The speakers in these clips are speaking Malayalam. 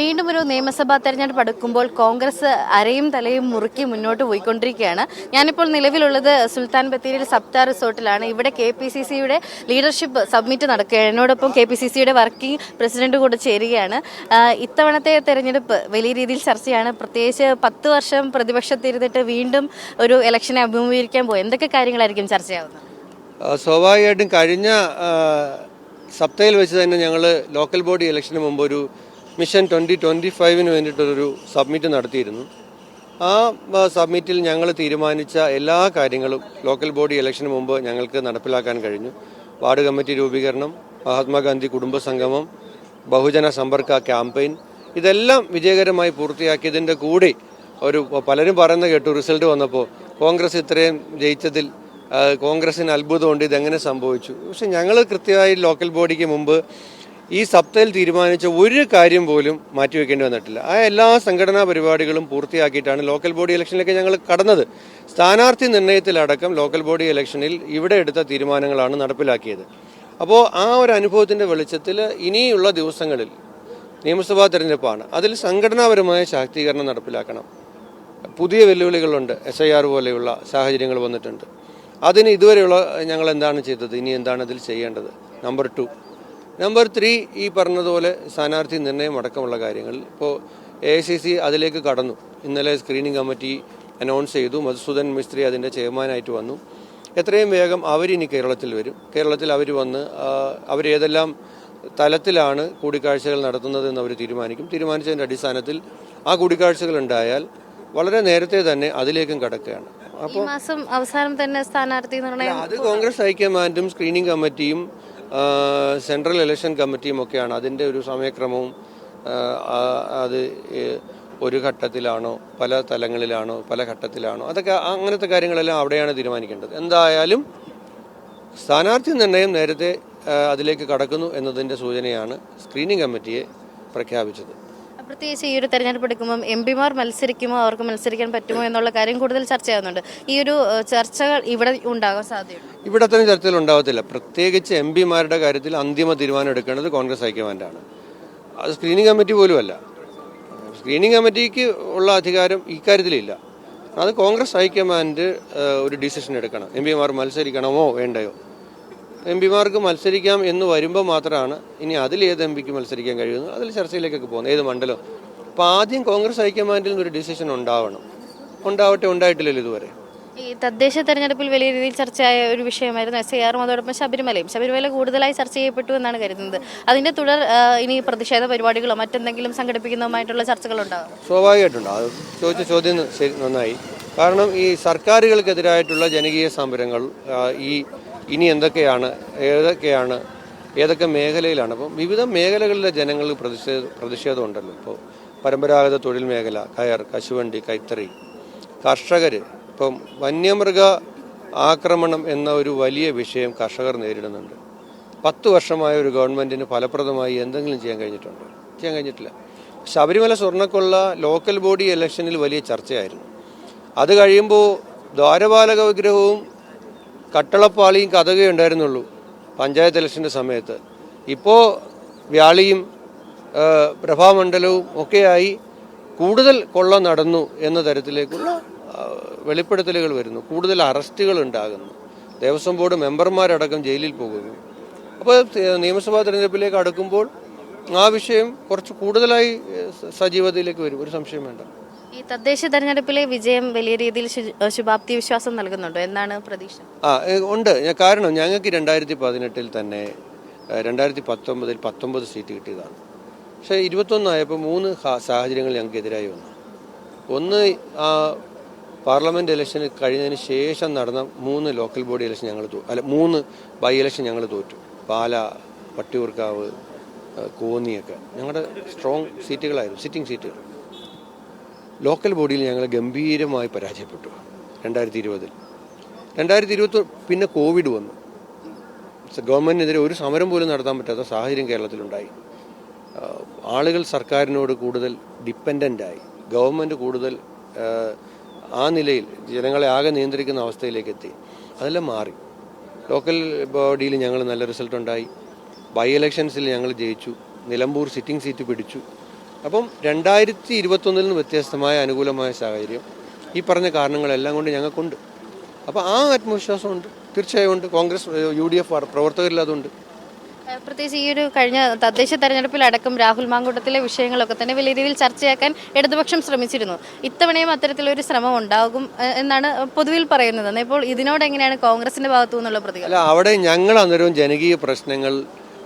വീണ്ടും ഒരു നിയമസഭാ തെരഞ്ഞെടുപ്പ് അടുക്കുമ്പോൾ കോൺഗ്രസ് അരയും തലയും മുറുക്കി മുന്നോട്ട് പോയിക്കൊണ്ടിരിക്കുകയാണ്. ഞാനിപ്പോൾ നിലവിലുള്ളത് സുൽത്താൻ ബത്തേരിയിൽ സപ്താർ റിസോർട്ടിലാണ്. ഇവിടെ കെ പി സി സിയുടെ ലീഡർഷിപ്പ് സബ്മിറ്റ് നടക്കുകയാണ്. എന്നോടൊപ്പം കെ പി സി സിയുടെ വർക്കിംഗ് പ്രസിഡന്റ് കൂടെ ചേരുകയാണ്. ഇത്തവണത്തെ തെരഞ്ഞെടുപ്പ് വലിയ രീതിയിൽ ചർച്ചയാണ്. പ്രത്യേകിച്ച് പത്ത് വർഷം പ്രതിപക്ഷത്തിരുന്നിട്ട് വീണ്ടും ഒരു ഇലക്ഷനെ അഭിമുഖീകരിക്കാൻ പോയി. എന്തൊക്കെ കാര്യങ്ങളായിരിക്കും ചർച്ചയാവുന്നത്? സ്വാഭാവികമായിട്ടും കഴിഞ്ഞ സപ്തയിൽ വെച്ച് തന്നെ ഞങ്ങൾ ലോക്കൽ ബോഡി ഇലക്ഷന് മുമ്പ് ഒരു മിഷൻ ട്വന്റി ട്വന്റി ഫൈവിന് വേണ്ടിയിട്ടൊരു സബ്മിറ്റ് നടത്തിയിരുന്നു. ആ സബ്മിറ്റിൽ ഞങ്ങൾ തീരുമാനിച്ച എല്ലാ കാര്യങ്ങളും ലോക്കൽ ബോഡി ഇലക്ഷന് മുമ്പ് ഞങ്ങൾക്ക് നടപ്പിലാക്കാൻ കഴിഞ്ഞു. വാർഡ് കമ്മിറ്റി രൂപീകരണം മഹാത്മാഗാന്ധി കുടുംബ സംഗമം ബഹുജന സമ്പർക്ക ക്യാമ്പയിൻ ഇതെല്ലാം വിജയകരമായി പൂർത്തിയാക്കിയതിന്റെ കൂടെ ഒരു പലരും പറയുന്ന കേട്ടു റിസൾട്ട് വന്നപ്പോൾ കോൺഗ്രസ് ഇത്രയും ജയിച്ചതിൽ കോൺഗ്രസിന് അത്ഭുതമുണ്ട് ഇതെങ്ങനെ സംഭവിച്ചു? പക്ഷെ ഞങ്ങൾ കൃത്യമായി ലോക്കൽ ബോഡിക്ക് മുമ്പ് ഈ സപ്തയിൽ തീരുമാനിച്ച ഒരു കാര്യം പോലും മാറ്റിവെക്കേണ്ടി വന്നിട്ടില്ല. ആ എല്ലാ സംഘടനാ പരിപാടികളും പൂർത്തിയാക്കിയിട്ടാണ് ലോക്കൽ ബോഡി ഇലക്ഷനിലേക്ക് ഞങ്ങൾ കടന്നത്. സ്ഥാനാർത്ഥി നിർണയത്തിലടക്കം ലോക്കൽ ബോഡി ഇലക്ഷനിൽ ഇവിടെ എടുത്ത തീരുമാനങ്ങളാണ് നടപ്പിലാക്കിയത്. അപ്പോൾ ആ ഒരു അനുഭവത്തിന്റെ വെളിച്ചത്തിൽ ഇനിയുള്ള ദിവസങ്ങളിൽ നിയമസഭാ തെരഞ്ഞെടുപ്പാണ്. അതിൽ സംഘടനാപരമായ ശാക്തീകരണം നടപ്പിലാക്കണം. പുതിയ വെല്ലുവിളികളുണ്ട്. എസ് ഐ ആർ പോലെയുള്ള സാഹചര്യങ്ങൾ വന്നിട്ടുണ്ട്. അതിന് ഇതുവരെയുള്ള ഞങ്ങൾ എന്താണ് ചെയ്തത്? ഇനി എന്താണ് അതിൽ ചെയ്യേണ്ടത്? നമ്പർ ടു നമ്പർ ത്രീ ഈ പറഞ്ഞതുപോലെ സ്ഥാനാർത്ഥി നിർണയം അടക്കമുള്ള കാര്യങ്ങൾ. ഇപ്പോൾ എ ഐ സി സി അതിലേക്ക് കടന്നു. ഇന്നലെ സ്ക്രീനിംഗ് കമ്മിറ്റി അനൗൺസ് ചെയ്തു. മധുസൂദൻ മിസ്ത്രി അതിന്റെ ചെയർമാനായിട്ട് വന്നു. എത്രയും വേഗം അവരിനി കേരളത്തിൽ വരും. കേരളത്തിൽ അവർ വന്ന് അവരേതെല്ലാം തലത്തിലാണ് കൂടിക്കാഴ്ചകൾ നടത്തുന്നതെന്ന് അവർ തീരുമാനിക്കും. തീരുമാനിച്ചതിന്റെ അടിസ്ഥാനത്തിൽ ആ കൂടിക്കാഴ്ചകൾ ഉണ്ടായാൽ വളരെ നേരത്തെ തന്നെ അതിലേക്കും കടക്കുകയാണ്. അപ്പോൾ മാസം അവസാനം തന്നെ സ്ഥാനാർത്ഥി അത് കോൺഗ്രസ് ഹൈക്കമാൻഡും സ്ക്രീനിംഗ് കമ്മിറ്റിയും സെൻട്രൽ ഇലക്ഷൻ കമ്മിറ്റിയും ഒക്കെയാണ്. അതിന്റെ ഒരു സമയക്രമവും അത് ഒരു ഘട്ടത്തിലാണോ പല തലങ്ങളിലാണോ പല ഘട്ടത്തിലാണോ അതൊക്കെ അങ്ങനത്തെ കാര്യങ്ങളെല്ലാം അവിടെയാണ് തീരുമാനിക്കേണ്ടത്. എന്തായാലും സ്ഥാനാർത്ഥി നിർണയം നേരത്തെ അതിലേക്ക് കടക്കുന്നു എന്നതിന്റെ സൂചനയാണ് സ്ക്രീനിംഗ് കമ്മിറ്റിയെ പ്രഖ്യാപിച്ചത്. പ്രത്യേകിച്ച് ഈ ഒരു തെരഞ്ഞെടുപ്പ് എടുക്കുമ്പോൾ എം പിമാർ മത്സരിക്കുമോ അവർക്ക് മത്സരിക്കാൻ പറ്റുമോ എന്നുള്ള കാര്യം കൂടുതൽ ചർച്ചയാവുന്നുണ്ട് ഈ ഒരു ചർച്ചകൾ ഇവിടെ ഉണ്ടാകാൻ സാധ്യതയുണ്ട്? ഇവിടെ തന്നെ ചർച്ചകൾ ഉണ്ടാകത്തില്ല പ്രത്യേകിച്ച് എം പിമാരുടെ കാര്യത്തിൽ അന്തിമ തീരുമാനം എടുക്കേണ്ടത് കോൺഗ്രസ് ഹൈക്കമാൻഡാണ്. അത് സ്ക്രീനിങ് കമ്മിറ്റി പോലുമല്ല. സ്ക്രീനിങ് കമ്മിറ്റിക്ക് ഉള്ള അധികാരം ഇക്കാര്യത്തിലില്ല അത് കോൺഗ്രസ് ഹൈക്കമാൻഡ് ഒരു ഡിസിഷൻ എടുക്കണം. എം പിമാർ മത്സരിക്കണമോ വേണ്ടയോ? എം പിമാർക്ക് മത്സരിക്കാം എന്ന് വരുമ്പോൾ മാത്രമാണ് ഇനി അതിൽ ഏത് എം പിക്ക് മത്സരിക്കാൻ കഴിയുന്നത്? അതിൽ ചർച്ചയിലേക്കൊക്കെ പോകുന്നത്. ഏത് മണ്ഡലം? അപ്പോൾ ആദ്യം കോൺഗ്രസ് ഹൈക്കമാൻഡിൽ നിന്നൊരു ഡിസിഷൻ ഉണ്ടാവണം. ഉണ്ടാവട്ടെ ഉണ്ടായിട്ടില്ലല്ലോ ഇതുവരെ. ഈ തദ്ദേശ തെരഞ്ഞെടുപ്പിൽ വലിയ രീതിയിൽ ചർച്ചയായ ഒരു വിഷയമായിരുന്നു എസ് ഐ ആറും അതോടൊപ്പം ശബരിമലയും. ശബരിമല കൂടുതലായി ചർച്ച ചെയ്യപ്പെട്ടു എന്നാണ് കരുതുന്നത്. അതിന്റെ തുടർ ഇനി പ്രതിഷേധ പരിപാടികളോ മറ്റെന്തെങ്കിലും സംഘടിപ്പിക്കുന്നതുമായിട്ടുള്ള ചർച്ചകളുണ്ടാകും സ്വാഭാവികമായിട്ടുണ്ട്. അത് ചോദിച്ച ചോദ്യം നന്നായി. കാരണം ഈ സർക്കാരുകൾക്കെതിരായിട്ടുള്ള ജനകീയ സമരങ്ങൾ ഈ ഇനി എന്തൊക്കെയാണ് ഏതൊക്കെയാണ് ഏതൊക്കെ മേഖലയിലാണ്? അപ്പം വിവിധ മേഖലകളിലെ ജനങ്ങൾ പ്രതിഷേധ പ്രതിഷേധം ഉണ്ടല്ലോ ഇപ്പോൾ പരമ്പരാഗത തൊഴിൽ മേഖല കയർ കശുവണ്ടി കൈത്തറി. കർഷകർ ഇപ്പം വന്യമൃഗ ആക്രമണം എന്ന ഒരു വലിയ വിഷയം കർഷകർ നേരിടുന്നുണ്ട്. പത്ത് വർഷമായ ഒരു ഗവൺമെന്റിന് ഫലപ്രദമായി എന്തെങ്കിലും ചെയ്യാൻ കഴിഞ്ഞിട്ടുണ്ടോ? ചെയ്യാൻ കഴിഞ്ഞിട്ടില്ല. ശബരിമല സ്വർണക്കൊള്ള ലോക്കൽ ബോഡി ഇലക്ഷനിൽ വലിയ ചർച്ചയായിരുന്നു. അത് കഴിയുമ്പോൾ ദ്വാരപാലക വിഗ്രഹവും കട്ടളപ്പാളിയും കഥകയും ഉണ്ടായിരുന്നുള്ളൂ പഞ്ചായത്ത് ഇലക്ഷന്റെ സമയത്ത്. ഇപ്പോൾ വ്യാളിയും പ്രഭാമണ്ഡലവും ഒക്കെയായി കൂടുതൽ കൊള്ള നടന്നു എന്ന തരത്തിലേക്കുള്ള വെളിപ്പെടുത്തലുകൾ വരുന്നു. കൂടുതൽ അറസ്റ്റുകൾ ഉണ്ടാകുന്നു. ദേവസ്വം ബോർഡ് മെമ്പർമാരടക്കം ജയിലിൽ പോകുന്നു. അപ്പോൾ നിയമസഭാ തിരഞ്ഞെടുപ്പിലേക്ക് അടുക്കുമ്പോൾ ആ വിഷയം കുറച്ച് കൂടുതലായി സജീവതയിലേക്ക് വരും. ഒരു സംശയം വേണ്ട. ഈ തദ്ദേശ തെരഞ്ഞെടുപ്പിലെ വിജയം വലിയ രീതിയിൽ ശുഭാപ്തി വിശ്വാസം നൽകുന്നുണ്ടോ? എന്നാണ് പ്രതീക്ഷ? ആ ഉണ്ട്. കാരണം ഞങ്ങൾക്ക് രണ്ടായിരത്തി പതിനെട്ടിൽ തന്നെ രണ്ടായിരത്തി പത്തൊമ്പതിൽ പത്തൊമ്പത് സീറ്റ് കിട്ടിയതാണ്. പക്ഷേ ഇരുപത്തൊന്നായപ്പോൾ മൂന്ന് സാഹചര്യങ്ങൾ ഞങ്ങൾക്ക് എതിരായി വന്നു. ഒന്ന് ആ പാർലമെന്റ് ഇലക്ഷൻ കഴിഞ്ഞതിന് ശേഷം നടന്ന മൂന്ന് ലോക്കൽ ബോഡി ഇലക്ഷൻ ഞങ്ങൾ അല്ല മൂന്ന് ബൈ ഇലക്ഷൻ ഞങ്ങൾ തോറ്റു. പാല പട്ടിയൂർക്കാവ് കോന്നിയൊക്കെ. ഞങ്ങളുടെ സ്ട്രോങ് സീറ്റുകളായിരുന്നു സിറ്റിംഗ് സീറ്റുകൾ. ലോക്കൽ ബോഡിയിൽ ഞങ്ങൾ ഗംഭീരമായി പരാജയപ്പെട്ടു. രണ്ടായിരത്തി ഇരുപതിൽ രണ്ടായിരത്തി ഇരുപത്തി പിന്നെ കോവിഡ് വന്നു. ഗവൺമെന്റിനെതിരെ ഒരു സമരം പോലും നടത്താൻ പറ്റാത്ത സാഹചര്യം കേരളത്തിലുണ്ടായി. ആളുകൾ സർക്കാരിനോട് കൂടുതൽ ഡിപ്പെൻഡന്റായി ഗവൺമെന്റ് കൂടുതൽ ആ, ആ നിലയിൽ ജനങ്ങളെ ആകെ നിയന്ത്രിക്കുന്ന അവസ്ഥയിലേക്ക് എത്തി. അതെല്ലാം മാറി. ലോക്കൽ ബോഡിയിൽ ഞങ്ങൾ നല്ല റിസൾട്ട് ഉണ്ടായി. ബൈ ഇലക്ഷൻസിൽ ഞങ്ങൾ ജയിച്ചു. നിലമ്പൂർ സിറ്റിംഗ് സീറ്റ് പിടിച്ചു. അപ്പം രണ്ടായിരത്തി ഇരുപത്തൊന്നിൽ നിന്ന് വ്യത്യസ്തമായ അനുകൂലമായ സാഹചര്യം. ഈ പറഞ്ഞ കാരണങ്ങളെല്ലാം കൊണ്ട് ഞങ്ങൾക്കുണ്ട്. അപ്പോൾ ആ ആത്മവിശ്വാസമുണ്ട്. തീർച്ചയായും ഉണ്ട്. കോൺഗ്രസ് യു ഡി എഫ് ഏഹ് പ്രത്യേകിച്ച് ഈ ഒരു കഴിഞ്ഞ തദ്ദേശ തെരഞ്ഞെടുപ്പിലടക്കം രാഹുൽ മാങ്കൂട്ടത്തിലെ വിഷയങ്ങളൊക്കെ തന്നെ വലിയ രീതിയിൽ ചർച്ചയാക്കാൻ ഇടതുപക്ഷം ശ്രമിച്ചിരുന്നു. ഇത്തവണയും അത്തരത്തിലൊരു ശ്രമം ഉണ്ടാകും എന്നാണ് പൊതുവിൽ പറയുന്നത്. ഇപ്പോൾ ഇതിനോട് എങ്ങനെയാണ് കോൺഗ്രസിന്റെ ഭാഗത്തു നിന്നുള്ള പ്രതികരണം? അല്ല അവിടെ ഞങ്ങൾ അന്നേരവും ജനകീയ പ്രശ്നങ്ങൾ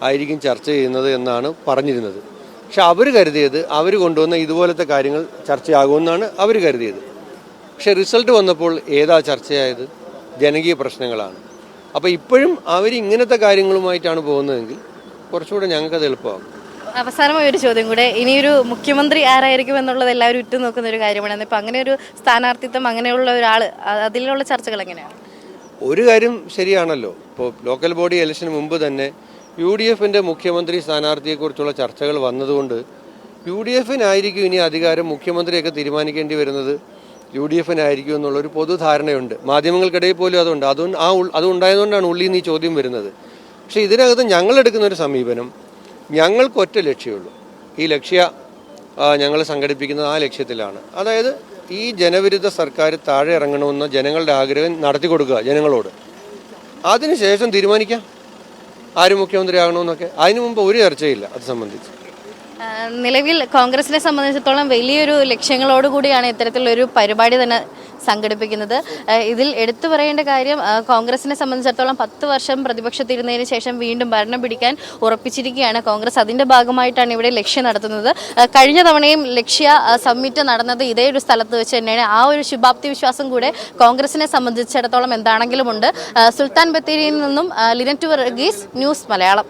ആയിരിക്കും ചർച്ച ചെയ്യുന്നത് എന്നാണ് പറഞ്ഞിരുന്നത്. പക്ഷെ അവർ കരുതിയത് അവർ കൊണ്ടുവന്ന ഇതുപോലത്തെ കാര്യങ്ങൾ ചർച്ചയാകുമെന്നാണ് അവർ കരുതിയത്. പക്ഷെ റിസൾട്ട് വന്നപ്പോൾ ഏതാ ചർച്ചയായത്? ജനകീയ പ്രശ്നങ്ങളാണ്. അപ്പോൾ ഇപ്പോഴും അവർ ഇങ്ങനത്തെ കാര്യങ്ങളുമായിട്ടാണ് പോകുന്നതെങ്കിൽ കുറച്ചുകൂടെ ഞങ്ങൾക്കത് എളുപ്പമാകും. അവസാനമായ ഒരു ചോദ്യം കൂടെ. ഇനിയൊരു മുഖ്യമന്ത്രി ആരായിരിക്കും എന്നുള്ളത് എല്ലാവരും ഉറ്റുനോക്കുന്ന ഒരു കാര്യമാണ്. ഇപ്പം അങ്ങനെ ഒരു സ്ഥാനാർത്ഥിത്വം അങ്ങനെയുള്ള ഒരാൾ അതിലുള്ള ചർച്ചകൾ എങ്ങനെയാണ്? ഒരു കാര്യം ശരിയാണല്ലോ. ഇപ്പോൾ ലോക്കൽ ബോഡി ഇലക്ഷന് മുമ്പ് തന്നെ യു ഡി എഫിന്റെ മുഖ്യമന്ത്രി സ്ഥാനാർത്ഥിയെക്കുറിച്ചുള്ള ചർച്ചകൾ വന്നതുകൊണ്ട് യു ഡി എഫിനായിരിക്കും ഇനി അധികാരം മുഖ്യമന്ത്രിയൊക്കെ തീരുമാനിക്കേണ്ടി വരുന്നത്. യു ഡി എഫിനായിരിക്കും എന്നുള്ളൊരു പൊതുധാരണയുണ്ട്. മാധ്യമങ്ങൾക്കിടയിൽ പോലും അതുണ്ട്. അതുകൊണ്ട് ആ ഉൾ- അതുണ്ടായതുകൊണ്ടാണ് ഉള്ളിൽ നിന്ന് ഈ ചോദ്യം വരുന്നത്. പക്ഷേ ഇതിനകത്ത് ഞങ്ങളെടുക്കുന്ന ഒരു സമീപനം ഞങ്ങൾക്ക് ഒറ്റ ലക്ഷ്യമുള്ളൂ ഈ ലക്ഷ്യ ഞങ്ങൾ സംഘടിപ്പിക്കുന്നത് ആ ലക്ഷ്യത്തിലാണ്. അതായത് ഈ ജനവിരുദ്ധ സർക്കാർ താഴെ ഇറങ്ങണമെന്ന ജനങ്ങളുടെ ആഗ്രഹം നടത്തി കൊടുക്കുക ജനങ്ങളോട് അതിനുശേഷം തീരുമാനിക്കാം. ആര് മുഖ്യമന്ത്രി ആകണമെന്നൊക്കെ അതിനു മുമ്പ് ഒരു ചർച്ചയില്ല അത് സംബന്ധിച്ച്. നിലവിൽ കോൺഗ്രസിനെ സംബന്ധിച്ചിടത്തോളം വലിയൊരു ലക്ഷ്യങ്ങളോടുകൂടിയാണ് ഒരു പരിപാടി തന്നെ സംഘടിപ്പിക്കുന്നത്. ഇതിൽ എടുത്തു പറയേണ്ട കാര്യം കോൺഗ്രസിനെ സംബന്ധിച്ചിടത്തോളം പത്ത് വർഷം പ്രതിപക്ഷത്തിരുന്നതിന് ശേഷം വീണ്ടും ഭരണം പിടിക്കാൻ ഉറപ്പിച്ചിരിക്കുകയാണ് കോൺഗ്രസ്. അതിന്റെ ഭാഗമായിട്ടാണ് ഇവിടെ ലക്ഷ്യം നടത്തുന്നത്. കഴിഞ്ഞ തവണയും ലക്ഷ്യ സമ്മിറ്റ് നടന്നത് ഇതേ ഒരു സ്ഥലത്ത് വെച്ച് തന്നെയാണ്. ആ ഒരു ശുഭാപ്തി വിശ്വാസം കൂടെ കോൺഗ്രസിനെ സംബന്ധിച്ചിടത്തോളം എന്താണെങ്കിലും ഉണ്ട് സുൽത്താൻ ബത്തേരിയിൽ നിന്നും ലിനറ്റ് വർഗീസ് ന്യൂസ് മലയാളം.